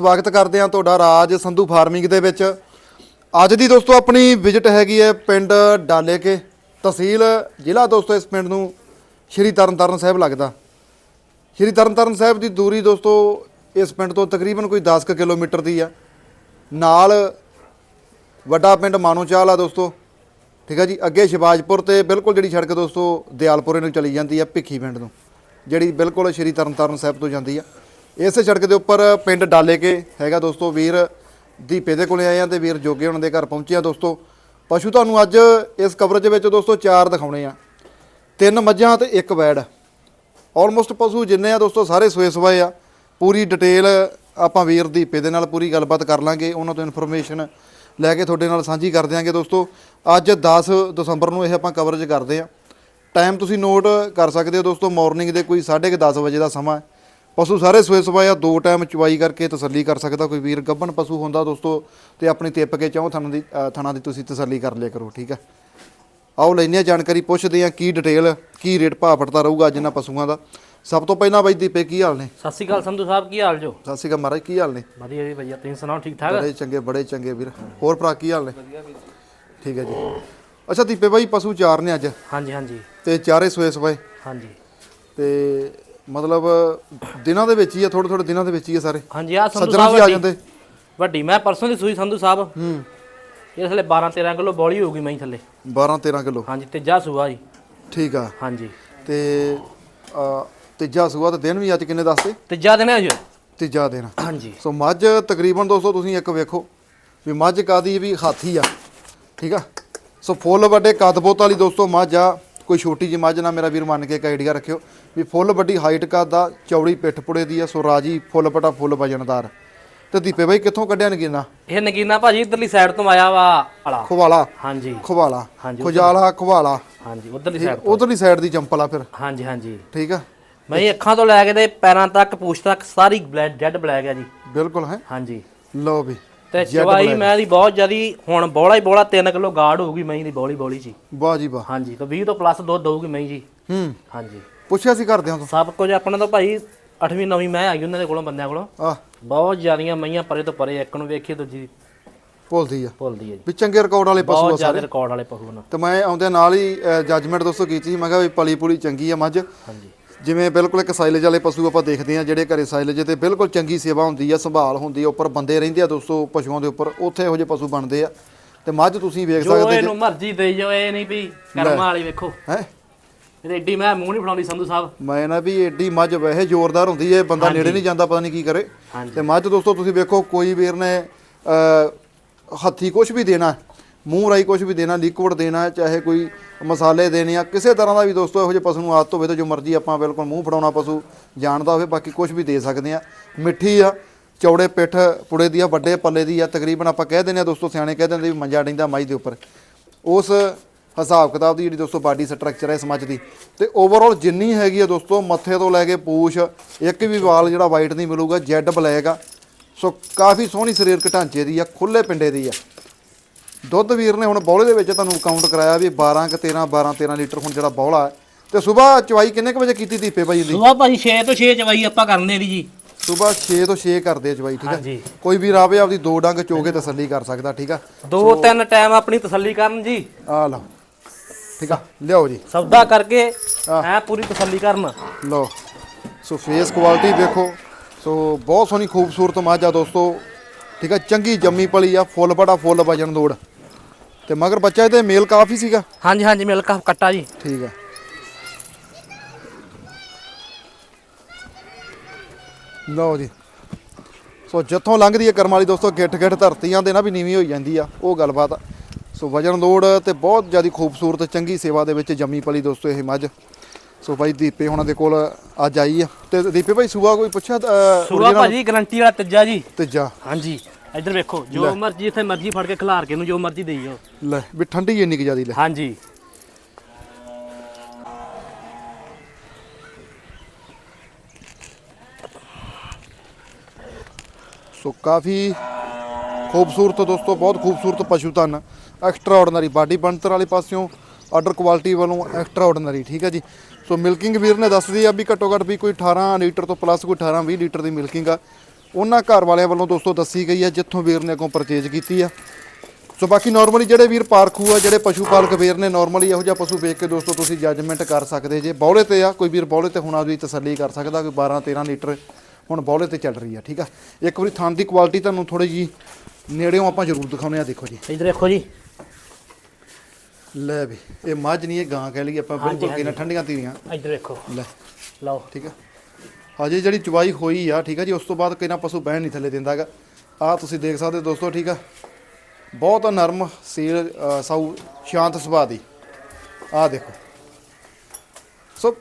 ਸਵਾਗਤ ਕਰਦੇ ਹਾਂ ਤੁਹਾਡਾ ਰਾਜ ਸੰਧੂ ਫਾਰਮਿੰਗ ਦੇ ਵਿੱਚ। ਅੱਜ ਦੀ ਦੋਸਤੋ ਆਪਣੀ ਵਿਜ਼ਿਟ ਹੈਗੀ ਹੈ ਪਿੰਡ ਡਾਲੇਕੇ ਤਹਿਸੀਲ। ਜ਼ਿਲ੍ਹਾ ਦੋਸਤੋ ਇਸ ਪਿੰਡ ਨੂੰ ਸ਼੍ਰੀ ਤਰਨਤਾਰਨ ਸਾਹਿਬ ਲੱਗਦਾ। ਸ਼੍ਰੀ ਤਰਨਤਾਰਨ ਸਾਹਿਬ ਦੀ ਦੂਰੀ ਦੋਸਤੋ ਇਸ ਪਿੰਡ ਤੋਂ ਤਕਰੀਬਨ ਕੋਈ 10 ਕੁ ਕਿਲੋਮੀਟਰ ਦੀ ਆ। ਨਾਲ ਵੱਡਾ ਪਿੰਡ ਮਾਨੋਚਾਲ ਆ ਦੋਸਤੋ। ਠੀਕ ਆ ਜੀ, ਅੱਗੇ ਸ਼ਿਵਾਜਪੁਰ ਤੇ ਬਿਲਕੁਲ ਜਿਹੜੀ ਸੜਕ ਦੋਸਤੋ ਦਿਆਲਪੁਰੇ ਨੂੰ ਚਲੀ ਜਾਂਦੀ ਆ ਭਿੱਖੀ ਪਿੰਡ ਨੂੰ, ਜਿਹੜੀ ਬਿਲਕੁਲ ਸ਼੍ਰੀ ਤਰਨਤਾਰਨ ਸਾਹਿਬ ਤੋਂ ਜਾਂਦੀ ਆ। ਇਸੇ ਸੜਕ ਦੇ ਉੱਪਰ ਪਿੰਡ ਡਾਲੇ ਕੇ ਹੈਗਾ ਦੋਸਤੋ, ਵੀਰ ਦੀਪੇ ਦੇ ਕੋਲੇ ਆਏ ਆ ਤੇ ਵੀਰ ਜੋਗੇ ਉਹਨਾਂ ਦੇ ਘਰ ਪਹੁੰਚੇ ਆ ਦੋਸਤੋ। ਪਸ਼ੂ ਤੁਹਾਨੂੰ ਅੱਜ ਇਸ ਕਵਰੇਜ ਵਿੱਚ ਦੋਸਤੋ ਚਾਰ ਦਿਖਾਉਣੇ ਆ। ਤਿੰਨ ਮੱਝਾਂ ਤੇ ਇੱਕ ਵੈੜ। ਆਲਮੋਸਟ ਪਸ਼ੂ ਜਿੰਨੇ ਆ ਦੋਸਤੋ ਸਾਰੇ ਸੋਏ ਸਵਾਏ ਆ। ਪੂਰੀ ਡਿਟੇਲ ਆਪਾਂ ਵੀਰ ਦੀਪੇ ਦੇ ਨਾਲ ਪੂਰੀ ਗੱਲਬਾਤ ਕਰ ਲਾਂਗੇ, ਉਹਨਾਂ ਤੋਂ ਇਨਫੋਰਮੇਸ਼ਨ ਲੈ ਕੇ ਤੁਹਾਡੇ ਨਾਲ ਸਾਂਝੀ ਕਰ ਦਿਆਂਗੇ ਦੋਸਤੋ। ਅੱਜ 10 ਦਸੰਬਰ ਨੂੰ ਇਹ ਆਪਾਂ ਕਵਰੇਜ ਕਰਦੇ ਆ। ਟਾਈਮ ਤੁਸੀਂ ਨੋਟ ਕਰ ਸਕਦੇ ਹੋ ਦੋਸਤੋ ਮਾਰਨਿੰਗ ਦੇ ਕੋਈ 10:30 ਵਜੇ ਦਾ ਸਮਾਂ ਹੈ। ਪਸ਼ੂ ਸਾਰੇ ਸੋਏ ਸਵਾਏ ਆ ਦੋ ਟਾਈਮ ਚਵਾਈ ਕਰਕੇ ਤਸੱਲੀ ਕਰ ਸਕਦਾ ਕੋਈ ਵੀਰ। ਗੱਭਣ ਪਸ਼ੂ ਹੁੰਦਾ ਦੋਸਤੋ ਤੇ ਆਪਣੀ ਤਿੱਪ ਕੇ ਚਾਹੋ ਥਣਾ ਦੀ ਥਣਾ ਦੀ ਤੁਸੀਂ ਤਸੱਲੀ ਕਰ ਲਿਆ ਕਰੋ ਠੀਕ ਹੈ ਆਓ ਲੈਂਦੇ ਹਾਂ ਜਾਣਕਾਰੀ ਪੁੱਛਦੇ ਹਾਂ ਕੀ ਡਿਟੇਲ ਕੀ ਰੇਟ ਭਾਅ ਫੜਦਾ ਰਹੂਗਾ ਅੱਜ ਇਹਨਾਂ ਪਸ਼ੂਆਂ ਦਾ। ਸਭ ਤੋਂ ਪਹਿਲਾਂ ਬਾਈ ਦੀਪੇ ਕੀ ਹਾਲ ਨੇ? ਸਤਿ ਸ਼੍ਰੀ ਅਕਾਲ ਸੰਧੂ ਸਾਹਿਬ ਕੀ ਹਾਲ ਜੋ? ਸਤਿ ਸ਼੍ਰੀ ਅਕਾਲ ਮਹਾਰਾਜ ਕੀ ਹਾਲ ਨੇ? ਵਧੀਆ ਜੀ ਭਈਆ ਤੁਸੀਂ ਸੁਣਾਓ ਠੀਕ ਠਾਕ ਬੜੇ ਚੰਗੇ ਬੜੇ ਚੰਗੇ ਵੀਰ। ਹੋਰ ਭਰਾ ਕੀ ਹਾਲ ਨੇ? ਠੀਕ ਹੈ ਜੀ। ਅੱਛਾ ਦੀਪੇ ਬਾਈ ਪਸ਼ੂ ਚਾਰ ਨੇ ਅੱਜ? ਹਾਂਜੀ ਹਾਂਜੀ। ਤੇ ਚਾਰੇ ਸੋਏ ਸਵਾਏ। ਹਾਂਜੀ। ਤੇ ਮਤਲਬ ਦਿਨਾਂ ਦੇ ਵਿੱਚ ਹੀ ਆ ਥੋੜੇ ਥੋੜੇ ਦਿਨਾਂ ਦੇ ਵਿੱਚ ਹੀ ਆ ਸਾਰੇ। ਹਾਂਜੀ ਆ ਸੰਧੂ ਸੱਜਣਾ ਸਾਹਿਬ ਜੀ ਆ ਵੱਡੀ- ਜਾਂਦੇ। ਵੱਡੀ। ਮੈਂ ਪਰਸੋਂ ਦੀ ਸੂਈ ਸੰਧੂ ਸਾਹਿਬ। ਹੂੰ। ਇਹ ਥੱਲੇ 12 13 ਕਿਲੋ ਬੋਲੀ ਹੋਊਗੀ ਮੈਂ ਥੱਲੇ। 12 13 ਕਿਲੋ। ਹਾਂਜੀ ਤੀਜਾ ਸੂਆ ਜੀ। ਠੀਕ ਆ। ਹਾਂਜੀ। ਤੇ ਅ, ਤੀਜਾ ਸੂਆ ਤੇ ਦਿਨ ਵੀ ਅੱਜ ਕਿੰਨੇ ਦੱਸਦੇ ਤੀਜਾ ਦਿਨ ਹੈ ਜੋ ਤੀਜਾ ਦਿਨ। ਹਾਂਜੀ। ਸੋ ਮੱਝ ਤਕਰੀਬਨ ਦੋਸਤੋ ਤੁਸੀਂ ਇੱਕ ਵੇਖੋ ਵੀ ਮੱਝ ਕਾਦੀ ਵੀ ਹਾਥੀ ਆ। ਠੀਕ ਆ? ਸੋ ਫੁੱਲ ਵੱਡੇ ਕਦਬੋਤ ਵਾਲੀ ਦੋਸਤੋ ਮੱਝ ਆ। ਕੋਈ ਛੋਟੀ ਜਿਹੀ ਮੱਝ ਨਾ ਮੇਰਾ ਵੀਰ ਮੰਨ ਕੇ ਇੱਕ ਆਈਡੀਆ ਰੱਖਿਓ ਵੀ ਫੁੱਲ ਵੱਡੀ ਹਾਈਟ ਦਾ ਚੌੜੀ ਪਿੱਠ ਪੁੜੇ ਦੀ ਆ ਸੋ ਰਾਜੀ ਫੁੱਲ ਪਟਾ ਫੁੱਲ ਵਜਨਦਾਰ। ਤੇ ਦੀਪੇ ਬਾਈ ਕਿੱਥੋਂ ਕੱਢਿਆ ਨਗੀਨਾ? ਇਹ ਨਗੀਨਾ ਭਾਜੀ ਇਧਰਲੀ ਸਾਈਡ ਤੋਂ ਆਇਆ ਵਾ ਆਲਾ ਖਵਾਲਾ। ਹਾਂਜੀ। ਖਵਾਲਾ। ਹਾਂਜੀ, ਖੁਜਾਲਾ ਖਵਾਲਾ। ਹਾਂਜੀ ਉਧਰਲੀ ਸਾਈਡ ਉਧਰਲੀ ਸਾਈਡ ਦੀ ਚੰਪਲ ਆ ਫਿਰ। ਹਾਂਜੀ ਹਾਂਜੀ। ਠੀਕ ਆ? ਮੈਂ ਅੱਖਾਂ ਤੋਂ ਲੈ ਕੇ ਤੇ ਪੈਰਾਂ ਤੱਕ ਪੂਛ ਤੱਕ ਸਾਰੀ ਬਲੈਡ ਡੈਡ ਬਲੈਕ ਹੈ ਜੀ। ਬਿਲਕੁਲ ਹੈ। ਹਾਂਜੀ। ਲਓ ਵੀ। ਤੇ ਚਵਾਈ ਮੈਂ ਦੀ ਬਹੁਤ ਜਿਆਦੀ ਹੁਣ ਬੋਲਾ ਹੀ ਬੋਲਾ 3 ਕਿਲੋ ਗਾੜ ਹੋਊਗੀ ਮੈਂ ਦੀ ਬੋਲੀ ਬੋਲੀ ਜੀ। ਵਾਹ ਜੀ ਵਾਹ। ਹਾਂਜੀ ਤਾਂ 20 ਤੋਂ ਪਲੱਸ ਦੁੱਧ ਦਊਗੀ ਮੈਂ ਜੀ। ਹੂੰ। ਹਾਂਜੀ। ਪੁੱਛਿਆ ਸੀ ਕਰਦੇ ਹਾਂ ਤੋਂ। ਸਭ ਕੁਝ ਆਪਣਾ ਤਾਂ ਭਾਈ 8ਵੀਂ 9ਵੀਂ ਮੈਂ ਆਈ ਉਹਨਾਂ ਦੇ ਕੋਲੋਂ ਬੰਦਿਆਂ ਕੋਲੋਂ। ਆ ਬਹੁਤ ਜ਼ਿਆਦੀਆਂ ਮਈਆਂ ਪਰੇ ਤੋਂ ਪਰੇ ਇੱਕ ਨੂੰ ਵੇਖੀ ਦੂਜੀ। ਭੁੱਲਦੀ ਆ। ਭੁੱਲਦੀ ਹੈ ਜੀ। ਵੀ ਚੰਗੇ ਰਿਕਾਰਡ ਵਾਲੇ ਪਸ਼ੂ ਆ ਬਹੁਤ ਜ਼ਿਆਦਾ ਰਿਕਾਰਡ ਵਾਲੇ ਪਸ਼ੂ ਨੇ। ਤੇ ਮੈਂ ਆਉਂਦੇ ਨਾਲ ਹੀ ਜੱਜਮੈਂਟ ਦੋਸਤੋ ਕੀਤੀ ਸੀ ਮੈਂ ਕਿਹਾ ਵੀ ਪਲੀ ਪੁਲੀ ਚੰਗੀ ਆ ਮੱਝ। ਹਾਂਜੀ। ਜਿਵੇਂ ਬਿਲਕੁਲ ਇੱਕ ਸਾਈਲੇਜ ਵਾਲੇ ਪਸ਼ੂ ਆਪਾਂ ਦੇਖਦੇ ਆ ਜਿਹੜੇ ਘਰੇ ਸਾਈਲੇਜ ਤੇ ਬਿਲਕੁਲ ਚੰਗੀ ਸੇਵਾ ਹੁੰਦੀ ਆ ਸੰਭਾਲ ਹੁੰਦੀ ਆ ਉੱਪਰ ਬੰਦੇ ਰਹਿੰਦੇ ਆ ਦੋਸਤੋ ਪਸ਼ੂਆਂ ਦੇ ਉੱਪਰ ਉੱਥੇ ਇਹੋ ਜਿਹੇ ਪਸ਼ੂ ਬਣਦੇ ਆ। ਤੇ ਮੱਝ ਤੁਸੀਂ ਵੇਖ ਜੋ ਸਕਦੇ ਇਹਨੂੰ ਮਰਜ਼ੀ ਦੇਈ ਜਾਓ ਇਹ ਨਹੀਂ ਵੀ ਕਰਮਾਂ ਵਾਲੀ ਵੇਖੋ। ਹੈ? ਇਹ ਐਡੀ ਮੈਂ ਮੂੰਹ ਨਹੀਂ ਫੜਾਉਂਦੀ ਸੰਧੂ ਸਾਹਿਬ। ਮੈਂ ਨਾ ਵੀ ਏਡੀ ਮੱਝ ਵੈਸੇ ਜ਼ੋਰਦਾਰ ਹੁੰਦੀ ਏ ਬੰਦਾ ਨੇੜੇ ਨਹੀਂ ਜਾਂਦਾ ਪਤਾ ਨਹੀਂ ਕੀ ਕਰੇ। ਤੇ ਮੱਝ ਦੋਸਤੋ ਤੁਸੀਂ ਵੇਖੋ ਕੋਈ ਵੀਰ ਨੇ ਹੱਥੀ ਕੁਝ ਵੀ ਦੇਣਾ ਮੂੰਹ ਰਾਈ ਕੁਝ ਵੀ ਦੇਣਾ ਲਿਕਵਿਡ ਦੇਣਾ, ਚਾਹੇ ਕੋਈ ਮਸਾਲੇ ਦੇਣੇ ਆ, ਕਿਸੇ ਤਰ੍ਹਾਂ ਦਾ ਵੀ ਦੋਸਤੋ ਇਹੋ ਜਿਹੇ ਪਸ਼ੂ ਨੂੰ ਆਦਤ ਹੋਵੇ ਤਾਂ ਜੋ ਮਰਜ਼ੀ ਆਪਾਂ ਬਿਲਕੁਲ ਮੂੰਹ ਫੜਾਉਣਾ ਪਸ਼ੂ, ਜਾਣਦਾ ਹੋਵੇ, ਬਾਕੀ ਕੁਝ ਵੀ ਦੇ ਸਕਦੇ ਆ। ਮਿੱਠੀ ਆ, ਚੌੜੇ ਪਿੱਠ ਪੁੜੇ ਦੀ ਆ, ਵੱਡੇ ਪੱਲੇ ਦੀ ਆ, ਤਕਰੀਬਨ ਆਪਾਂ ਕਹਿ ਦਿੰਦੇ ਆ ਦੋਸਤੋ, ਸਿਆਣੇ ਕਹਿ ਦਿੰਦੇ ਵੀ ਮੰਜਾ ਡਿੰਦਾ ਮਾਈ ਦੇ ਉੱਪਰ। ਉਸ ਹਿਸਾਬ ਕਿਤਾਬ ਦੀ ਜਿਹੜੀ ਦੋਸਤੋ ਬਾਡੀ ਸਟਰਕਚਰ ਹੈ ਇਸ ਦੀ। ਤੇ ਓਵਰਆਲ ਜਿੰਨੀ ਹੈਗੀ ਆ ਦੋਸਤੋ, ਮੱਥੇ ਤੋਂ ਲੈ ਕੇ ਪੂਛ, ਇੱਕ ਵੀ ਵਾਲ ਜਿਹੜਾ ਵਾਈਟ ਨਹੀਂ ਮਿਲੂਗਾ, ਜੈਡ ਬਲੈਕ ਆ। ਸੋ ਕਾਫੀ ਸੋਹਣੀ ਸਰੀਰਕ ਢਾਂਚੇ ਦੀ ਆ ਖੁੱਲੇ ਪਿੰਡੇ ਦੀ ਆ। ਦੁੱਧ ਵੀਰ ਨੇ ਹੁਣ ਬੌਲੇ ਦੇ ਵਿੱਚ ਤੁਹਾਨੂੰ ਕਾਊਂਟ ਕਰਾਇਆ ਵੀ 12 ਕਿ 13 12 13 ਲੀਟਰ ਹੁਣ ਜਿਹੜਾ ਬੌਲਾ ਹੈ। ਤੇ ਸਵੇਰ ਚਵਾਈ ਕਿੰਨੇ ਕੁ ਵਜੇ ਕੀਤੀ ਦੀਪੇ ਭਾਈ ਦੀ? ਸੁਬਾ ਭਾਜੀ 6 ਤੋਂ 6 ਚਵਾਈ ਆਪਾਂ ਕਰਨੇ ਦੀ ਜੀ। ਸਵੇਰ 6 ਤੋਂ 6 ਕਰਦੇ ਆ ਚਵਾਈ ਠੀਕ ਹਾਂਜੀ। ਹੈ ਕੋਈ ਵੀਰ ਆਵੇ ਆਪਦੀ ਦੋ ਡੰਗ ਚੋਗੇ ਤਸੱਲੀ ਕਰ ਸਕਦਾ ਠੀਕ ਆ? ਦੋ ਤਿੰਨ ਟਾਈਮ ਆਪਣੀ ਤਸੱਲੀ ਕਰਨ ਜੀ। ਆ ਲਓ ਠੀਕ ਆ? ਲਿਆਓ ਜੀ। ਸੌਦਾ ਕਰਕੇ ਐ ਪੂਰੀ ਤਸੱਲੀ ਕਰਨ। ਲਓ ਸੋ ਫੇਸ ਕੁਆਲਿਟੀ ਦੇਖੋ ਸੋ ਬਹੁਤ ਸੋਹਣੀ ਖੂਬਸੂਰਤ ਮੱਝ ਆ ਦੋਸਤੋ। ਠੀਕ ਆ ਚੰਗੀ ਜੰਮੀ ਪਲੀ ਆ ਫੁੱਲ ਬੜਾ ਫੁੱਲ ਵਜਨ ਦੋੜ। ਤੇ ਮਗਰ ਬੱਚਾ ਇਹਦੇ ਮੇਲ ਕਾਫੀ ਸੀਗਾ? ਹਾਂਜੀ ਹਾਂਜੀ ਮਿਲਕ ਕੱਟਾ ਜੀ। ਠੀਕ ਆ। ਲਓ ਜੀ। ਸੋ ਜਿੱਥੋਂ ਲੰਘਦੀ ਹੈ ਕਰਮ ਵਾਲੀ ਦੋਸਤੋ ਗਿੱਠ ਗਿੱਠ ਧਰਤੀਆਂ ਦੇ ਨਾ ਵੀ ਨੀਵੀਂ ਹੋਈ ਜਾਂਦੀ ਆ ਉਹ ਗੱਲਬਾਤ ਆ। ਸੋ ਵਜਨ ਲੋੜ ਤੇ ਬਹੁਤ ਜ਼ਿਆਦਾ ਖੂਬਸੂਰਤ ਚੰਗੀ ਸੇਵਾ ਦੇ ਵਿੱਚ ਜੰਮੀ ਪਲੀ ਦੋਸਤੋ ਇਹ ਮੱਝ। ਸੋ ਭਾਈ ਦੀਪੇ ਹੁਣਾਂ ਦੇ ਕੋਲ ਅੱਜ ਆਈ ਆ। ਤੇ ਦੀਪੇ ਭਾਈ ਸੂਆ ਕੋਈ ਪੁੱਛਿਆ ਸੁਬਾ ਭਾਜੀ ਗਰੰਟੀ ਵਾਲਾ ਤੀਜਾ ਜੀ। ਤੀਜਾ। ਹਾਂਜੀ ਇੱਧਰ ਵੇਖੋ ਜੋ ਮਰਜ਼ੀ ਇੱਥੇ ਮਰਜ਼ੀ ਫੜ ਕੇ ਖਿਲਾਰ ਕੇ ਨੂੰ ਜੋ ਮਰਜ਼ੀ ਦੇਈ ਜਾਓ। ਲੈ ਵੀ ਠੰਡੀ ਇੰਨੀ ਕਿ ਜ਼ਿਆਦੀ ਲੈ। ਹਾਂਜੀ। ਸੋ ਕਾਫੀ ਖੂਬਸੂਰਤ ਦੋਸਤੋ ਬਹੁਤ ਖੂਬਸੂਰਤ ਪਸ਼ੂ ਧਨ ਐਕਸਟਰਾ ਆਰਡੀਨਰੀ ਬਾਡੀ ਬਣਤਰ ਵਾਲੇ ਪਾਸਿਓਂ ਆਰਡਰ ਕੁਆਲਿਟੀ ਵੱਲੋਂ ਐਕਸਟਰਾ ਆਰਡੀਨਰੀ ਠੀਕ ਹੈ ਜੀ। ਸੋ ਮਿਲਕਿੰਗ ਵੀਰ ਨੇ ਦੱਸਦੀ ਆ ਵੀ ਘੱਟੋ ਘੱਟ ਵੀ ਕੋਈ 18 ਲੀਟਰ ਤੋਂ ਪਲੱਸ ਕੋਈ 18 20 ਲੀਟਰ ਦੀ ਮਿਲਕਿੰਗ ਆ। ਉਹਨਾਂ ਘਰ ਵਾਲਿਆਂ ਵੱਲੋਂ ਦੋਸਤੋ ਦੱਸੀ ਗਈ ਆ, ਜਿੱਥੋਂ ਵੀਰ ਨੇ ਅੱਗੋਂ ਪਰਚੇਜ ਕੀਤੀ ਆ। ਸੋ ਬਾਕੀ ਨਾਰਮਲੀ ਜਿਹੜੇ ਵੀਰ ਪਾਰਖੂ ਆ, ਜਿਹੜੇ ਪਸ਼ੂ ਪਾਲਕ ਵੀਰ ਨੇ ਨਾਰਮਲੀ ਇਹੋ ਜਿਹਾ ਪਸ਼ੂ ਵੇਖ ਕੇ ਦੋਸਤੋ ਤੁਸੀਂ ਜੱਜਮੈਂਟ ਕਰ ਸਕਦੇ ਜੇ। ਬੌਲੇ ਤੇ ਆ, ਕੋਈ ਵੀਰ ਬੌਲੇ ਤੇ ਹੁਣ ਆਪਦੀ ਤਸੱਲੀ ਕਰ ਸਕਦਾ ਕੋਈ 12 13 ਲੀਟਰ ਹੁਣ ਬੌਲੇ ਤੇ ਚੱਲ ਰਹੀ ਆ, ਠੀਕ ਆ। ਇੱਕ ਵਾਰੀ ਥਣ ਦੀ ਕੁਆਲਿਟੀ ਤੁਹਾਨੂੰ ਥੋੜੀ ਜੀ ਨੇੜਿਓਂ ਆਪਾਂ ਜ਼ਰੂਰ ਦਿਖਾਉਂਦੇ ਆ, ਦੇਖੋ ਜੀ। ਇਧਰ ਦੇਖੋ ਜੀ। ਲੈ ਵੀ ਇਹ ਮੱਝ ਨਹੀਂ ਇਹ ਗਾਂ ਕਹਿ ਲਈਏ ਆਪਾਂ ਬਿਲਕੁਲ ਕਿਨਾਂ ਠੰਡੀਆਂ ਧੀਰੀਆਂ ਇਧਰ ਦੇਖੋ। ਲੈ। ਲਓ। ਠੀਕ ਆ। ਹਜੇ ਜਿਹੜੀ ਚੁਵਾਈ ਹੋਈ ਆ ਠੀਕ ਆ ਜੀ ਉਸ ਤੋਂ ਬਾਅਦ ਕਿਨਾਂ ਪਸ਼ੂ ਬਹਿਣ ਨਹੀਂ ਥੱਲੇ ਦਿੰਦਾਗਾ ਆ ਤੁਸੀਂ ਦੇਖ ਸਕਦੇ ਦੋਸਤੋ ਠੀਕ ਆ। ਬਹੁਤ ਨਰਮ ਸੀਲ ਸਾਊ ਸ਼ਾਂਤ ਸੁਭਾਅ ਦੀ। ਆ ਦੇਖੋ। ਸੋ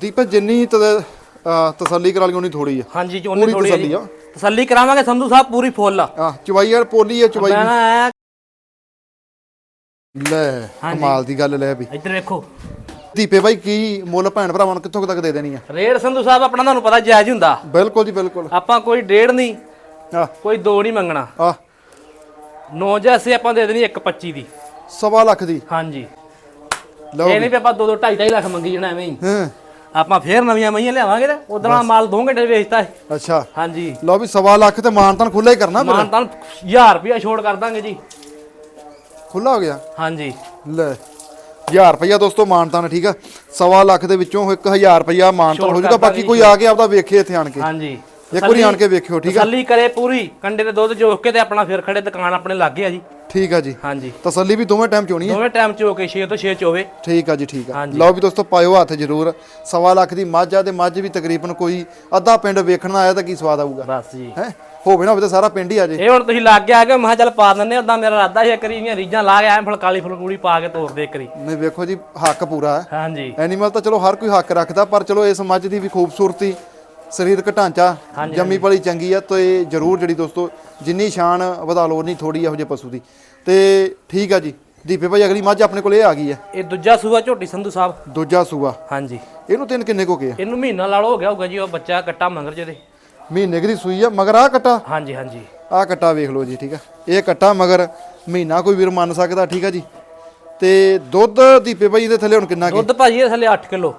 ਦੀਪਕ ਜਿੰਨੀ ਤਸੱਲੀ ਕਰਾ ਲਈ ਉਨੀ ਥੋੜੀ ਆ। ਹਾਂਜੀ ਜੀ ਉਹਨੇ ਥੋੜੀ ਤਸੱਲੀ ਆ। ਤਸੱਲੀ ਕਰਾਵਾਂਗੇ ਸੰਧੂ ਸਾਹਿਬ ਪੂਰੀ ਫੁੱਲ ਆ। ਆ ਚੁਵਾਈ ਯਾਰ ਪੋਲੀ ਆ ਚੁਵਾਈ ਮੈਂ ਲੈ ਕਮਾਲ ਦੀ ਗੱਲ ਲੈ ਵੀ। ਇਧਰ ਦੇਖੋ ਦੀਪੇ ਬਾਈ ਕੀ ਮੁੱਲ ਭੈਣ ਭਰਾਵਾਂ ਨੂੰ ਕਿੱਥੋਂ ਕੁ ਤੱਕ ਦੇ ਦੇਣੀ ਆ? ਰੇਟ ਸੰਧੂ ਸਾਹਿਬ ਆਪਣਾ ਤੁਹਾਨੂੰ ਪਤਾ ਜਾਇਜ਼ ਹੁੰਦਾ। ਬਿਲਕੁਲ ਜੀ ਬਿਲਕੁਲ। ਆਪਾਂ ਕੋਈ ਡੇਢ ਨਹੀਂ ਆ। ਕੋਈ ਦੋ ਨਹੀਂ ਮੰਗਣਾ। ਆ। ਨੌ ਜੈਸੇ ਆਪਾਂ ਦੇ ਦੇਣੀ 1.25 ਦੀ। ਸਵਾ ਲੱਖ ਦੀ। ਹਾਂਜੀ। ਲਓ ਇਹ ਨਹੀਂ ਵੀ ਆਪਾਂ ਦੋ ਦੋ 2.5 ਲੱਖ ਮੰਗੀ ਜਣਾ ਐਵੇਂ ਹੀ। ਹਾਂ। ਆਪਾਂ ਫੇਰ ਨਵੀਆਂ ਮਈਆਂ ਲਿਆਵਾਂਗੇ ਤੇ ਉਦੋਂ ਮਾਲ 2 ਘੰਟੇ ਵੇਚਤਾ ਹੈ ਅੱਛਾ। ਹਾਂਜੀ। ਲਓ ਵੀ ਸਵਾ ਲੱਖ ਤੇ ਮਾਨਤਾਨ ਖੁੱਲਾ ਹੀ ਕਰਨਾ ਫਿਰ। ਮਾਨ ਤਾਂ 1000 ਰੁਪਿਆ ਛੋੜ ਕਰ ਦਾਂਗੇ ਜੀ। ਖੁੱਲਾ ਹੋ ਗਿਆ? ਹਾਂਜੀ। ਲੈ 1000 ਰੁਪਇਆ ਦੋਸਤੋ ਮਾਨਤਾਨ ਠੀਕ ਆ? ਸਵਾ ਲੱਖ ਦੇ ਵਿੱਚੋਂ 1000 ਰੁਪਇਆ ਮਾਨਤਾਨ ਹੋ ਜਾਊਗਾ ਬਾਕੀ ਕੋਈ ਆ ਕੇ ਆਪਦਾ ਵੇਖੇ ਇੱਥੇ ਆਣ ਕੇ। ਹਾਂਜੀ। ਇੱਕ ਵਾਰੀ ਆਣ ਕੇ ਵੇਖਿਓ ਠੀਕ ਆ? ਤਸੱਲੀ ਕਰੇ ਪੂਰੀ ਕੰਡੇ ਦੇ ਦੁੱਧ ਜੋਕ ਕੇ ਤੇ ਆਪਣਾ ਫਿਰ ਖੜੇ ਦੁਕਾਨ ਆਪਣੇ ਲੱਗੇ ਆ ਜੀ। ਠੀਕ ਆ ਜੀ। ਹਾਂਜੀ। ਤਸੱਲੀ ਵੀ ਦੋਵੇਂ ਟਾਈਮ ਚੋਣੀ ਹੈ ਦੋਵੇਂ ਟਾਈਮ ਚ ਕੇ 6 ਤੋਂ 6 ਚ ਹੋਵੇ। ਠੀਕ ਆ ਜੀ ਠੀਕ ਆ। ਲਓ ਵੀ ਦੋਸਤੋ ਪਾਇਓ ਹੱਥ ਜ਼ਰੂਰ। ਸਵਾ ਲੱਖ ਦੀ ਮੱਝ ਆ ਤੇ ਮੱਝ ਵੀ ਤਕਰੀਬਨ ਕੋਈ ਅੱਧਾ ਪਿੰਡ ਵੇਖਣ ਆਇਆ ਤਾਂ ਕੀ ਸਵਾਦ ਆਊਗਾ? ਬਸ ਜੀ। ਹੈ? ਹੋਵੇ ਨਾ ਹੋਵੇ ਤਾਂ ਸਾਰਾ ਪਿੰਡ ਹੀ ਆ ਜੇ। ਇਹ ਹੁਣ ਤੁਸੀਂ ਲੱਗ ਗਿਆ ਕਿ ਮੈਂ ਕਿਹਾ ਚੱਲ ਪਾ ਦਿੰਨੇ ਉਦਾਂ ਮੇਰਾ ਇਰਾਦਾ ਸੀ ਕਰੀ ਦੀਆਂ ਰੀਜਾਂ ਲਾ ਕੇ ਐ ਫਲਕਾਲੀ ਫਲਕੂੜੀ ਪਾ ਕੇ ਤੋਰ ਦੇ ਕਰੀ ਨਹੀਂ ਵੇਖੋ ਜੀ ਹੱਕ ਪੂਰਾ ਹੈ। ਹਾਂਜੀ। ਐਨੀਮਲ ਤਾਂ ਚਲੋ ਹਰ ਕੋਈ ਹੱਕ ਰੱਖਦਾ ਪਰ ਚਲੋ ਇਸ ਮੱਝ ਦੀ ਵੀ ਖੂਬਸੂਰਤੀ ਸਰੀਰਕ ਢਾਂਚਾ ਜੰਮੀ ਪਲੀ ਚੰਗੀ ਆ ਤੇ ਜਰੂਰ ਜਿਹੜੀ ਦੋਸਤੋ ਜਿੰਨੀ ਸ਼ਾਨ ਵਧਾ ਲਓ ਉਨੀ ਥੋੜੀ ਇਹੋ ਜਿਹੇ ਪਸ਼ੂ ਦੀ। ਤੇ ਠੀਕ ਆ ਜੀ ਦੀਪੇ ਭਾਈ ਅਗਲੀ ਮੱਝ ਆਪਣੇ ਕੋਲ ਇਹ ਆ ਗਈ ਹੈ। ਇਹ ਦੂਜਾ ਸੂਆ ਝੋਟੀ ਸੰਧੂ ਸਾਹਿਬ। ਦੂਜਾ ਸੂਆ। ਹਾਂਜੀ। ਇਹਨੂੰ ਤਿੰਨ ਕਿੰਨੇ ਕੋ ਗਿਆ ਇਹਨੂੰ ਮਹੀਨਾ ਲਾਲੋ ਹੋ ਗਿਆ ਹੋਊਗਾ ਜੀ ਉਹ ਬੱਚਾ ਕੱਟਾ ਮੰਗਰ ਜਿਹਦੇ। ਮਹੀਨੇ ਕੁ ਦੀ ਸੂਈ ਆ ਮਗਰ ਆ ਕੱਟਾ। ਹਾਂਜੀ ਹਾਂਜੀ। ਆ ਕੱਟਾ ਵੇਖ ਲਓ ਜੀ ਠੀਕ ਆ। ਇਹ ਕੱਟਾ ਮਗਰ ਮਹੀਨਾ ਕੋਈ ਵੀਰ ਮੰਨ ਸਕਦਾ ਠੀਕ ਆ ਜੀ। ਤੇ ਦੁੱਧ ਦੀਪੇ ਭਾਈ ਇਹਦੇ ਥੱਲੇ ਹੁਣ ਕਿੰਨਾ ਕੀ? ਦੁੱਧ ਭਾਜੀ ਇਹ ਥੱਲੇ 8 ਕਿਲੋ।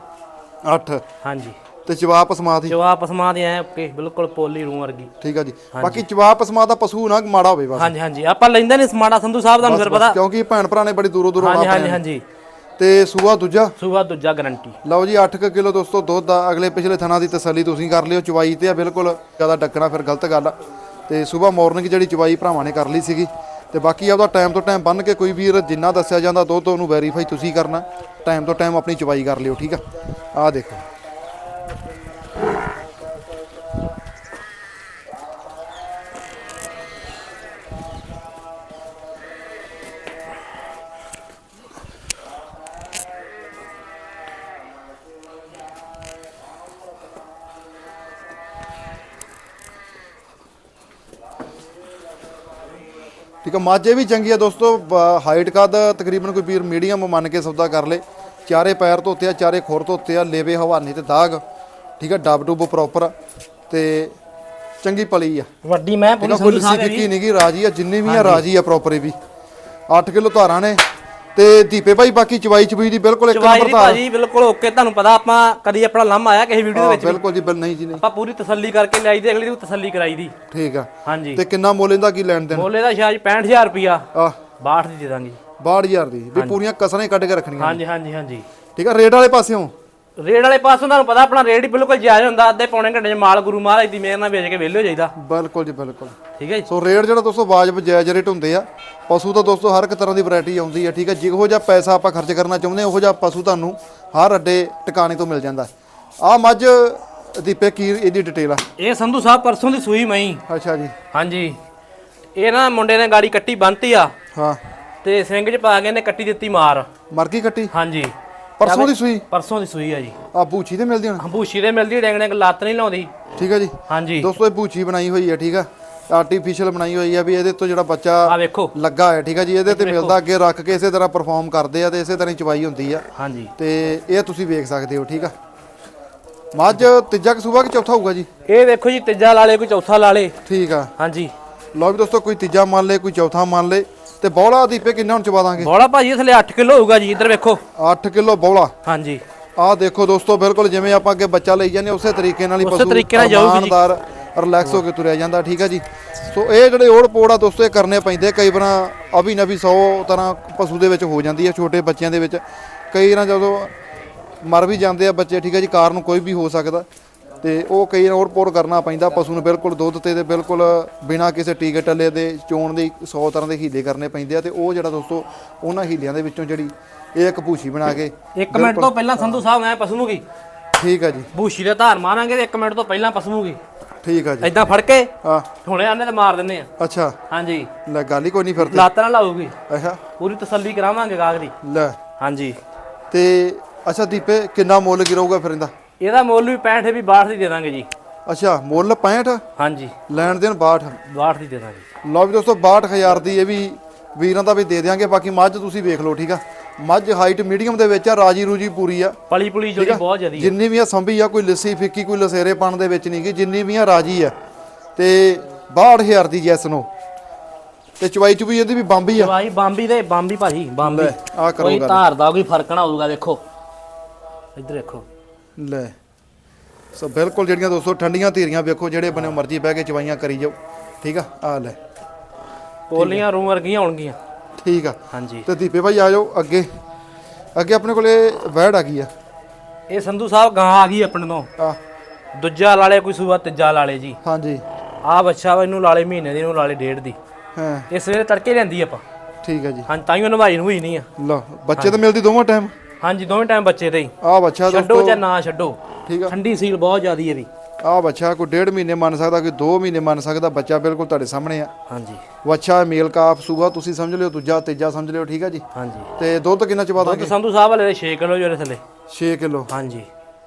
8 ਹਾਂਜੀ। ਤੇ ਜਵਾਬ ਪਸਮਾ ਦੀ ਜਵਾਬ ਪਸਮਾ ਦੇ ਐ ਓਕੇ ਬਿਲਕੁਲ ਪੋਲੀ ਰੂ ਵਰਗੀ। ਠੀਕ ਆ ਜੀ। ਬਾਕੀ ਜਵਾਬ ਪਸਮਾ ਦਾ ਪਸ਼ੂ ਨਾ ਮਾੜਾ ਹੋਵੇ ਬਸ। ਹਾਂਜੀ ਹਾਂਜੀ। ਆਪਾਂ ਲੈਂਦੇ ਨਹੀਂ ਸਮਾੜਾ ਸੰਧੂ ਸਾਹਿਬ ਤੁਹਾਨੂੰ ਫਿਰ ਪਤਾ। ਕਿਉਂਕਿ ਭੈਣ ਭਰਾ ਨੇ ਬੜੀ ਦੂਰੋਂ ਦੂਰੋਂ ਹਾਂਜੀ ਆਉਣਾ ਹਾਂਜੀ ਹਾਂਜੀ। ਤੇ ਸੂਆ ਦੂਜਾ? ਸੂਆ ਦੂਜਾ ਗਾਰੰਟੀ। ਲਓ ਜੀ 8 ਕਿਲੋ ਦੋਸਤੋ ਦੁੱਧ ਆ ਅਗਲੇ ਪਿਛਲੇ ਥਣਾ ਦੀ ਤਸੱਲੀ ਤੁਸੀਂ ਕਰ ਲਿਓ ਚਵਾਈ ਤੇ ਆ ਬਿਲਕੁਲ ਜ਼ਿਆਦਾ ਡੱਕਣਾ ਫਿਰ ਗਲਤ ਗੱਲ ਆ। ਤੇ ਸਵੇਰ ਮਾਰਨਿੰਗ ਜਿਹੜੀ ਚਵਾਈ ਭਰਾਵਾਂ ਨੇ ਕਰ ਲਈ ਸੀਗੀ। ਤੇ ਬਾਕੀ ਆਪਦਾ ਟਾਈਮ ਤੋਂ ਟਾਈਮ ਬੰਨ ਕੇ ਕੋਈ ਵੀਰ ਜਿੰਨਾ ਦੱਸਿਆ ਜਾਂਦਾ ਦੁੱਧ ਉਹਨੂੰ ਵੈਰੀਫਾਈ ਤੁਸੀਂ ਕਰਨਾ। ਟਾਈਮ ਤੋਂ ਟਾਈਮ ਆਪਣੀ ਚਵਾਈ ਕਰ ਲਿਓ ਠੀਕ ਆ? ਆਹ ਦੇਖੋ। ਠੀਕ ਆ ਮਾਝੇ ਵੀ ਚੰਗੀ ਆ ਦੋਸਤੋ ਹਾਈਟ ਕੱਦ ਤਕਰੀਬਨ ਕੋਈ ਵੀਰ ਮੀਡੀਅਮ ਮੰਨ ਕੇ ਸੌਦਾ ਕਰ ਲੇ। ਚਾਰੇ ਪੈਰ ਧੋਤੇ ਆ ਚਾਰੇ ਖੁਰ ਧੋਤੇ ਆ ਲੇਵੇ ਹਵਾਨੀ ਤੇ ਦਾਗ ਠੀਕ ਆ ਡੱਬ ਡੁੱਬ ਪ੍ਰੋਪਰ ਤੇ ਚੰਗੀ ਪਲੀ ਆ। ਵੱਡੀ ਮੈਂ ਪੂਰੀ ਸਾਹਿਬ ਫਿੱਕੀ ਨਹੀਂਗੀ ਰਾਜੀ ਆ ਜਿੰਨੀ ਵੀ ਆ ਰਾਜੀ ਆ ਪ੍ਰੋਪਰ ਵੀ। 8 ਕਿਲੋ ਧਾਰਾਂ ਨੇ ਤੇ ਦੀਪੇ ਭਾਈ ਬਾਕੀ ਚਵਾਈ ਚਬੂਈ ਦੀ ਬਿਲਕੁਲ ਇੱਕ ਚਵਾਈ ਨੰਬਰ ਦੀ ਧਾਰ ਭਾਜੀ ਬਿਲਕੁਲ ਓਕੇ ਤੁਹਾਨੂੰ ਪਤਾ ਆਪਾਂ ਕਦੀ ਆਪਣਾ ਲੰਮ ਆਇਆ ਕਿਸੇ ਵੀਡੀਓ ਦੇ ਵਿੱਚ ਬਿਲਕੁਲ ਜੀ ਬਿਲ ਨਹੀਂ ਜੀ ਨਹੀਂ। ਆਪਾਂ ਪੂਰੀ ਤਸੱਲੀ ਕਰਕੇ ਲਿਆਈ ਦੀ ਅਗਲੀ ਦੀ ਤਸੱਲੀ ਕਰਾਈ ਦੀ। ਠੀਕ ਆ। ਹਾਂਜੀ। ਤੇ ਕਿੰਨਾ ਮੁੱਲ ਇਹਦਾ ਕੀ ਲੈਣ ਦੇਣ? ਮੋਲੇ ਦਾ ਸ਼ਾਜ 65000 ਰੁਪਿਆ ਆ 62 ਦੀ ਦੇ ਦਾਂਗੇ। 62000 ਦੀ। ਵੀ ਪੂਰੀਆਂ ਕਸਰਾਂ ਹੀ ਕੱਢ ਕੇ ਰੱਖਣੀਆਂ ਹਾਂਜੀ ਹਾਂਜੀ ਹਾਂਜੀ। ਠੀਕ ਆ ਰੇਟ ਵਾਲੇ ਪਾਸਿਓਂ? ਰੇਡ ਵਾਲੇ ਪਾਸੋਂ ਤੁਹਾਨੂੰ ਪਤਾ ਆਪਣਾ ਰੇਟ ਹੀ ਬਿਲਕੁਲ ਜਾਇਜ਼ ਹੁੰਦਾ ਅੱਧੇ ਪੌਣੇ ਘੰਟੇ 'ਚ ਮਾਲ ਗੁਰੂ ਮਹਾਰਾਜ ਦੀ ਮਿਹਰ ਨਾਲ ਵੇਚ ਕੇ ਵਿਹਲੇ ਹੋ ਜਾਈਦਾ। ਬਿਲਕੁਲ ਜੀ ਬਿਲਕੁਲ। ਠੀਕ ਹੈ ਜੀ। ਸੋ ਰੇਟ ਜਿਹੜਾ ਦੋਸਤੋ ਵਾਜਬ ਜਾਇਜ਼ ਰੇਟ ਹੁੰਦੇ ਆ। ਪਸ਼ੂ ਤਾਂ ਦੋਸਤੋ ਹਰ ਇੱਕ ਤਰ੍ਹਾਂ ਦੀ ਵੈਰਾਈਟੀ ਆਉਂਦੀ ਹੈ ਠੀਕ ਹੈ ਜਿਹੋ ਜਿਹਾ ਪੈਸਾ ਆਪਾਂ ਖਰਚ ਕਰਨਾ ਚਾਹੁੰਦੇ ਹਾਂ ਉਹੋ ਜਿਹਾ ਪਸ਼ੂ ਤੁਹਾਨੂੰ ਹਰ ਅੱਡੇ ਟਿਕਾਣੇ ਤੋਂ ਮਿਲ ਜਾਂਦਾ। ਆ ਮੱਝ ਦੀਪੇ ਕੀ ਇਹਦੀ ਡਿਟੇਲ ਆ? ਇਹ ਸੰਧੂ ਸਾਹਿਬ ਪਰਸੋਂ ਦੀ ਸੂਈ ਮਈ ਅੱਛਾ ਜੀ। ਹਾਂਜੀ। ਇਹ ਨਾ ਮੁੰਡੇ ਨੇ ਗਾੜੀ ਕੱਟੀ ਬੰਨਤੀ ਆ। ਹਾਂ। ਤੇ ਸਿੰਘ 'ਚ ਪਾ ਕੇ ਇਹਨੇ ਕੱਟੀ ਦਿੱਤੀ ਮਾਰ। ਮਰ ਗਈ ਕੱਟੀ? ਹਾਂਜੀ। ਪਰਸੋਂ ਦੀ ਸੂਈ? ਪਰਸੋਂ ਦੀ ਸੂਈ ਆ ਜੀ। ਆ ਬੂਚੀ ਤੇ ਮਿਲਦੀ ਹੁਣ? ਹੰਬੂਸ਼ੀ ਦੇ ਮਿਲਦੀ ਡੈਂਗ ਡੈਂਗ ਲੱਤ ਨਹੀਂ ਲਾਉਂਦੀ। ਠੀਕ ਹੈ ਜੀ? ਹਾਂਜੀ। ਦੋਸਤੋ ਇਹ ਬੂਚੀ ਬਣਾਈ ਹੋਈ ਹੈ ਠੀਕ ਆ? ਆਰਟੀਫੀਸ਼ੀਅਲ ਬਣਾਈ ਹੋਈ ਹੈ ਵੀ ਇਹਦੇ ਤੋਂ ਜਿਹੜਾ ਬੱਚਾ ਆ ਵੇਖੋ। ਲੱਗਾ ਹੈ ਠੀਕ ਹੈ ਜੀ? ਇਹਦੇ ਤੇ ਮਿਲਦਾ ਅੱਗੇ ਰੱਖ ਕੇ ਇਸੇ ਤਰ੍ਹਾਂ ਪਰਫਾਰਮ ਕਰਦੇ ਆ ਤੇ ਇਸੇ ਤਰ੍ਹਾਂ ਹੀ ਚਵਾਈ ਹੁੰਦੀ ਆ। ਹਾਂਜੀ। ਤੇ ਇਹ ਤੁਸੀਂ ਵੇਖ ਸਕਦੇ ਹੋ ਠੀਕ ਆ? ਮੱਝ ਤੀਜਾ ਕਿ ਸੂਬਾ ਕਿ ਚੌਥਾ ਹੋਊਗਾ ਜੀ? ਇਹ ਵੇਖੋ ਜੀ ਤੀਜਾ ਲਾ ਲੇ ਕੋਈ ਚੌਥਾ ਲਾ ਲੇ। ਠੀਕ ਆ। ਹਾਂਜੀ। ਲਓ ਵੀ ਦੋਸਤੋ ਕੋਈ ਤੀਜਾ ਮੰਨ ਲੇ ਕੋਈ ਚੌਥਾ ਮੰਨ ਲੇ। ਤੇ ਬੌਲਾ ਦੀਪੇ ਕਿੰਨਾ ਚਵਾ ਦਾਂਗੇ ਬੋਲਾ ਭਾਜੀ ਥੱਲੇ 8 ਕਿਲੋ ਹੋਊਗਾ ਜੀ ਇੱਧਰ ਵੇਖੋ। 8 ਕਿਲੋ ਬੌਲਾ। ਹਾਂਜੀ। ਆਹ ਦੇਖੋ ਦੋਸਤੋ ਬਿਲਕੁਲ ਜਿਵੇਂ ਆਪਾਂ ਅੱਗੇ ਬੱਚਾ ਲਈ ਜਾਂਦੇ ਉਸੇ ਤਰੀਕੇ ਨਾਲ ਹੀ ਉਸੇ ਪਸ਼ੂ ਤਰੀਕੇ ਨਾਲ ਜਾਊਗੀ ਜੀ। ਰਿਲੈਕਸ ਹੋ ਕੇ ਤੁਰਿਆ ਜਾਂਦਾ ਠੀਕ ਆ ਜੀ। ਸੋ ਇਹ ਜਿਹੜੇ ਓੜ ਪੋੜ ਆ ਦੋਸਤੋ ਇਹ ਕਰਨੇ ਪੈਂਦੇ। ਕਈ ਵਾਰਾਂ ਅਭੀ ਨਵੀ 100 ਤਰ੍ਹਾਂ ਪਸ਼ੂ ਦੇ ਵਿੱਚ ਹੋ ਜਾਂਦੀ ਹੈ ਛੋਟੇ ਬੱਚਿਆਂ ਦੇ ਵਿੱਚ। ਕਈ ਵਾਰਾਂ ਜਦੋਂ ਮਰ ਵੀ ਜਾਂਦੇ ਆ ਬੱਚੇ ਠੀਕ ਆ ਜੀ ਕਾਰਨ ਕੋਈ ਵੀ ਹੋ ਸਕਦਾ। ਤੇ ਉਹ ਕਈ ਵਾਰ ਓੜ ਪੋੜ ਕਰਨਾ ਪੈਂਦਾ ਪਸ਼ੂ ਨੂੰ ਬਿਲਕੁਲ ਦੁੱਧ ਤੇ ਤੇ ਬਿਲਕੁਲ ਬਿਨਾ ਕਿਸੇ ਟੀਕੇ ਟੱਲੇ ਦੇ ਚੋਣ ਦੇ 100 ਤਰ੍ਹਾਂ ਦੇ ਹੀਲੇ ਕਰਨੇ ਪੈਂਦੇ ਆ ਤੇ ਉਹ ਜਿਹੜਾ ਦੋਸਤੋ ਉਹਨਾਂ ਹੀਲਿਆਂ ਦੇ ਵਿੱਚੋਂ ਜਿਹੜੀ ਇਹ ਇੱਕ ਭੂਸ਼ੀ ਬਣਾ ਕੇ ਇੱਕ ਮਿੰਟ ਤੋਂ ਪਹਿਲਾਂ ਸੰਧੂ ਸਾਹਿਬ ਐ ਪਸਮੂਗੀ ਠੀਕ ਆ ਜੀ। ਬੂਸ਼ੀ ਦੇ ਧਾਰ ਮਾਰਾਂਗੇ ਤੇ ਇੱਕ ਮਿੰਟ ਤੋਂ ਪਹਿਲਾਂ ਪਸਮੂਗੀ ਠੀਕ ਆ ਜੀ। ਐਦਾਂ ਫੜ ਕੇ ਆ ਹੁਣੇ ਆਨੇ ਤੇ ਮਾਰ ਦਿੰਨੇ ਆ। ਅੱਛਾ। ਹਾਂਜੀ। ਲੈ ਗੱਲ ਹੀ ਕੋਈ ਨਹੀਂ ਫਿਰਦੀ। ਲੱਤ ਨਾਲ ਲਾਊਗੀ। ਅੱਛਾ। ਪੂਰੀ ਤਸੱਲੀ ਕਰਾਵਾਂਗੇ ਗਾਗ ਦੀ। ਲੈ। ਹਾਂਜੀ। ਤੇ ਅੱਛਾ ਦੀਪੇ ਕਿੰਨਾ ਮੁੱਲ ਗਿਰੂਗਾ ਫਿਰ ਇਹਦਾ? ਇਹਦਾ ਮੁੱਲ ਵੀ 65 ਵੀ 62 ਦੀ ਦੇ ਦਾਂਗੇ ਜੀ। ਅੱਛਾ ਮੁੱਲ 65 ਹਾਂਜੀ। ਲੈਣ ਦੇਣ 62 62 ਦੀ ਦੇ ਦਾਂਗੇ। ਲਓ ਵੀ ਦੋਸਤੋ 62000 ਦੀ ਇਹ ਵੀ ਵੀਰਾਂ ਦਾ ਵੀ ਦੇ ਦਿਆਂਗੇ ਬਾਕੀ ਮੱਝ ਤੁਸੀਂ ਵੇਖ ਲਓ ਠੀਕ ਆ? ਮੱਝ ਹਾਈਟ ਮੀਡੀਅਮ ਦੇ ਵਿੱਚ ਆ ਰਾਜੀ ਰੂਜੀ ਪੂਰੀ ਆ। ਪਲੀ ਪੁਲੀ ਜਿਹੜੀ ਬਹੁਤ ਜ਼ਿਆਦੀ ਜਿੰਨੀ ਵੀ ਆ ਸੰਭੀ ਆ ਕੋਈ ਲੱਸੀ ਫਿੱਕੀ ਕੋਈ ਲਸੇਰੇ ਪਣ ਦੇ ਵਿੱਚ ਨਹੀਂ ਗੀ ਜਿੰਨੀ ਵੀ ਆ ਰਾਜੀ ਆ। ਤੇ 62000 ਦੀ ਜੈਸ ਨੂੰ। ਤੇ ਚਵਾਈ ਚੁਬੀ ਇਹਦੀ ਵੀ ਬੰਬੀ ਆ। ਭਾਈ ਬੰਬੀ ਦੇ ਬੰਬੀ ਭਾਜੀ ਬੰਬੀ ਆ ਕਰੋ ਕੋਈ ਧਾਰ ਦਾ ਕੋਈ ਫ਼ਰਕ ਨਾ ਹੋਊਗਾ ਦੇਖੋ। ਇੱਧਰ ਦੇਖੋ। ਲੈ। ਸੋ ਬਿਲਕੁਲ ਜਿਹੜੀਆਂ ਦੋਸਤੋ ਠੰਡੀਆਂ ਧੀਰੀਆਂ ਵੇਖੋ ਜਿਹੜੇ ਬਣੇ ਮਰਜ਼ੀ ਬਹਿ ਕੇ ਚਵਾਈਆਂ ਕਰੀ ਜਾਓ। ਠੀਕ ਆ? ਆ ਲੈ। ਪੋਲੀਆਂ ਰੂ ਵਰਗੀਆਂ ਹੋਣਗੀਆਂ ਠੀਕ ਆ। ਹਾਂਜੀ। ਤੇ ਦੀਪੇ ਭਾਈ ਆ ਜਾਓ ਅੱਗੇ। ਅੱਗੇ ਆਪਣੇ ਕੋਲੇ ਵੈੜ ਆ ਗਈ ਆ। ਇਹ ਸੰਧੂ ਸਾਹਿਬ ਗਾਂ ਆ ਗਈ ਆਪਣੇ ਤੋਂ। ਆ। ਦੂਜਾ ਲਾਲੇ ਕੋਈ ਸੂਆ ਤੀਜਾ ਲਾਲੇ ਜੀ। ਹਾਂਜੀ। ਆਹ ਬੱਚਾ ਵਾ ਇਹਨੂੰ ਲਾਲੇ ਮਹੀਨੇ ਦੀ ਇਹਨੂੰ ਲਾਲੇ ਡੇਢ ਦੀ। ਹਾਂ। ਇਹ ਸਵੇਰੇ ਤੜਕੇ ਲੈਂਦੀ ਆਪਾਂ। ਠੀਕ ਆ ਜੀ। ਹਾਂ ਤਾਂ ਹੀ ਨਵਾਈ ਹੋਈ ਨਹੀਂ ਆ। ਲਓ ਬੱਚੇ ਤਾਂ ਮਿਲਦੀ ਦੋਵਾਂ ਟਾਈਮ ਹਾਂਜੀ ਦੋਵੇਂ ਟਾਈਮ ਬੱਚੇ ਤੇ ਹੀ। ਆ ਬੱਚਾ ਛੱਡੋ ਜਾਂ ਨਾ ਛੱਡੋ। ਠੀਕ ਆ। ਠੰਡੀ ਸੀਲ ਬਹੁਤ ਜ਼ਿਆਦੀ ਇਹਦੀ। ਆ ਬੱਚਾ ਕੋਈ ਡੇਢ ਮਹੀਨੇ ਮੰਨ ਸਕਦਾ ਕੋਈ 2 ਮਹੀਨੇ ਮੰਨ ਸਕਦਾ ਬੱਚਾ ਬਿਲਕੁਲ ਤੁਹਾਡੇ ਸਾਹਮਣੇ ਆ। ਹਾਂਜੀ। ਬੱਚਾ ਮੇਲ ਕਾਫ ਸੂਗਾ ਤੁਸੀਂ ਸਮਝ ਲਿਓ ਦੂਜਾ ਤੀਜਾ ਸਮਝ ਲਿਓ ਠੀਕ ਆ ਜੀ? ਹਾਂਜੀ। ਤੇ ਦੁੱਧ ਕਿੰਨਾ ਚਵਾ ਦੁੱਧ ਦਾਂਗੇ? ਸੰਧੂ ਸਾਹਿਬ ਵਾਲੇ 6 ਕਿਲੋ ਜਿਹੜੇ ਥੱਲੇ। 6 ਕਿਲੋ। ਹਾਂਜੀ।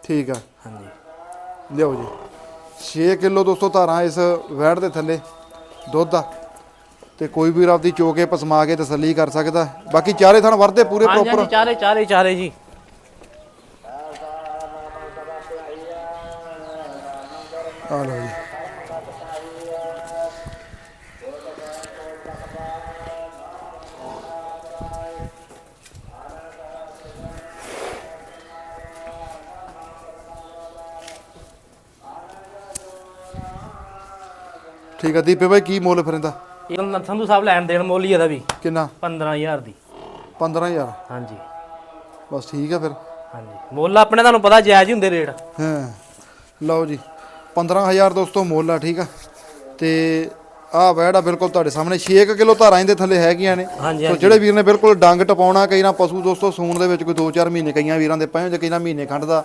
ਠੀਕ ਆ। ਹਾਂਜੀ। ਲਿਓ ਜੀ। 6 ਕਿਲੋ ਦੋਸਤੋ ਧਾਰਾਂ ਇਸ ਵੈੜ ਦੇ ਥੱਲੇ ਦੁੱਧ ਆ ਤੇ ਕੋਈ ਵੀ ਆਪਦੀ ਚੋਕੇ ਪਸਮਾ ਕੇ ਤਸੱਲੀ ਕਰ ਸਕਦਾ। ਬਾਕੀ ਚਾਰੇ ਥਣ ਵਰਦੇ ਪੂਰੇ ਹਾਂਜੀ ਪ੍ਰੋਪਰ ਹਾਂਜੀ ਚਾਰੇ ਚਾਰੇ ਚਾਰੇ ਜੀ। ਆ ਲਓ ਜੀ। ਠੀਕ ਆ ਦੀਪੇ ਭਾਈ ਕੀ ਮੁੱਲ ਫਿਰ ਇਹਦਾ? ਇਹ ਸੰਧੂ ਸਾਹਿਬ ਲੈਣ ਦੇਣ ਮੁੱਲ ਹੀ ਇਹਦਾ ਵੀ। ਕਿੰਨਾ? 15000 ਦੀ। 15000 ਹਾਂਜੀ। ਬਸ ਠੀਕ ਆ ਫਿਰ। ਹਾਂਜੀ। ਮੁੱਲ ਆਪਣੇ ਤੁਹਾਨੂੰ ਪਤਾ ਜਾਇਜ਼ ਹੀ ਹੁੰਦੇ ਰੇਟ। ਹਾਂ। ਲਓ ਜੀ 15000 ਦੋਸਤੋ ਮੁੱਲ ਆ ਠੀਕ ਆ। ਤੇ ਆਹ ਵੈੜ ਆ ਬਿਲਕੁਲ ਤੁਹਾਡੇ ਸਾਹਮਣੇ। 6 ਕਿਲੋ ਧਾਰਾਂ ਇਹਦੇ ਥੱਲੇ ਹੈਗੀਆਂ ਨੇ। ਸੋ ਜਿਹੜੇ ਵੀਰ ਨੇ ਬਿਲਕੁਲ ਡੰਗ ਟਪਾਉਣਾ ਕਈ ਨਾ ਪਸ਼ੂ ਦੋਸਤੋ ਸੂਣ ਦੇ ਵਿੱਚ ਕੋਈ 2-4 ਮਹੀਨੇ ਕਈਆਂ ਵੀਰਾਂ ਦੇ ਪਏ ਹੁੰਦੇ ਕਈ ਨਾ ਮਹੀਨੇ ਖੰਡ ਦਾ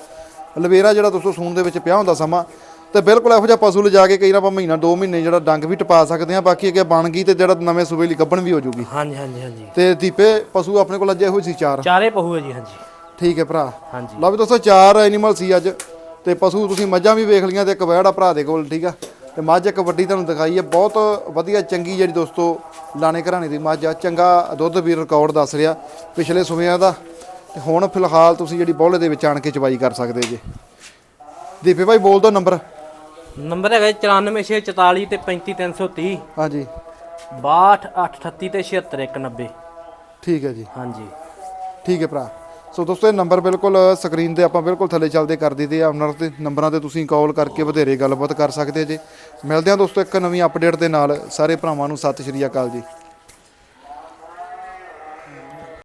ਲਵੇਰਾ ਜਿਹੜਾ ਦੋਸਤੋ ਸੂਣ ਦੇ ਵਿੱਚ ਪਿਆ ਹੁੰਦਾ ਸਮਾਂ ਤੇ ਬਿਲਕੁਲ ਇਹੋ ਜਿਹਾ ਪਸ਼ੂ ਲਿਜਾ ਕੇ ਕਈ ਨਾ ਆਪਾਂ ਮਹੀਨਾ 2 ਮਹੀਨੇ ਜਿਹੜਾ ਡੰਗ ਵੀ ਟਪਾ ਸਕਦੇ ਆ ਬਾਕੀ ਅੱਗੇ ਬਣ ਗਈ ਤੇ ਜਿਹੜਾ ਨਵੇਂ ਸੂਬੇ ਲਈ ਗੱਬਣ ਵੀ ਹੋ ਜੂਗੀ ਹਾਂਜੀ ਹਾਂਜੀ ਹਾਂਜੀ। ਤੇ ਦੀਪੇ ਪਸ਼ੂ ਆਪਣੇ ਕੋਲ ਅੱਜ ਇਹੋ ਸੀ ਚਾਰ? ਚਾਰੇ ਪਹੂ ਹੈ ਜੀ ਹਾਂਜੀ। ਠੀਕ ਹੈ ਭਰਾ। ਹਾਂਜੀ। ਲਓ ਵੀ ਦੋਸਤੋ ਚਾਰ ਐਨੀਮਲ ਸੀ ਅੱਜ। ਤੇ ਪਸ਼ੂ ਤੁਸੀਂ ਮੱਝਾਂ ਵੀ ਵੇਖ ਲਈਆਂ ਤੇ ਇੱਕ ਵਹਿੜਾ ਭਰਾ ਦੇ ਕੋਲ ਠੀਕ ਆ? ਤੇ ਮੱਝ ਇੱਕ ਵੱਡੀ ਤੁਹਾਨੂੰ ਦਿਖਾਈ ਹੈ। ਬਹੁਤ ਵਧੀਆ ਚੰਗੀ ਜਿਹੜੀ ਦੋਸਤੋ ਲਾਣੇ ਘਰਾਣੇ ਦੀ ਮੱਝ ਆ। ਚੰਗਾ ਦੁੱਧ ਵੀ ਰਿਕਾਰਡ ਦੱਸ ਰਿਹਾ ਪਿਛਲੇ ਸਮਿਆਂ ਦਾ। ਤੇ ਹੁਣ ਫਿਲਹਾਲ ਤੁਸੀਂ ਜਿਹੜੀ ਬੌਲੇ ਦੇ ਵਿੱਚ ਆਣ ਕੇ ਚਵਾਈ ਕਰ ਸਕਦੇ ਜੇ। ਦੀਪੇ ਭਾਈ ਬੋਲ ਦੋ ਨੰਬਰ। ਨੰਬਰ ਹੈਗਾ 94644 ਤੇ 35330 ਹਾਂਜੀ। 6238 ਤੇ 76190 ਠੀਕ ਹੈ ਜੀ। ਹਾਂਜੀ। ਠੀਕ ਹੈ ਭਰਾ। ਸੋ ਦੋਸਤੋ ਇਹ ਨੰਬਰ ਬਿਲਕੁਲ ਸਕਰੀਨ ਤੇ ਆਪਾਂ ਬਿਲਕੁਲ ਥੱਲੇ ਚੱਲਦੇ ਕਰ ਦਿੱਤੇ ਆ। ਉਹਨਾਂ ਤੇ ਨੰਬਰਾਂ ਤੇ ਤੁਸੀਂ ਕਾਲ ਕਰਕੇ ਵਧੇਰੇ ਗੱਲਬਾਤ ਕਰ ਸਕਦੇ ਜੇ। ਮਿਲਦੇ ਹਾਂ ਦੋਸਤੋ ਇੱਕ ਨਵੀਂ ਅਪਡੇਟ ਦੇ ਨਾਲ। ਸਾਰੇ ਭਰਾਵਾਂ ਨੂੰ ਸਤਿ ਸ਼੍ਰੀ ਅਕਾਲ ਜੀ।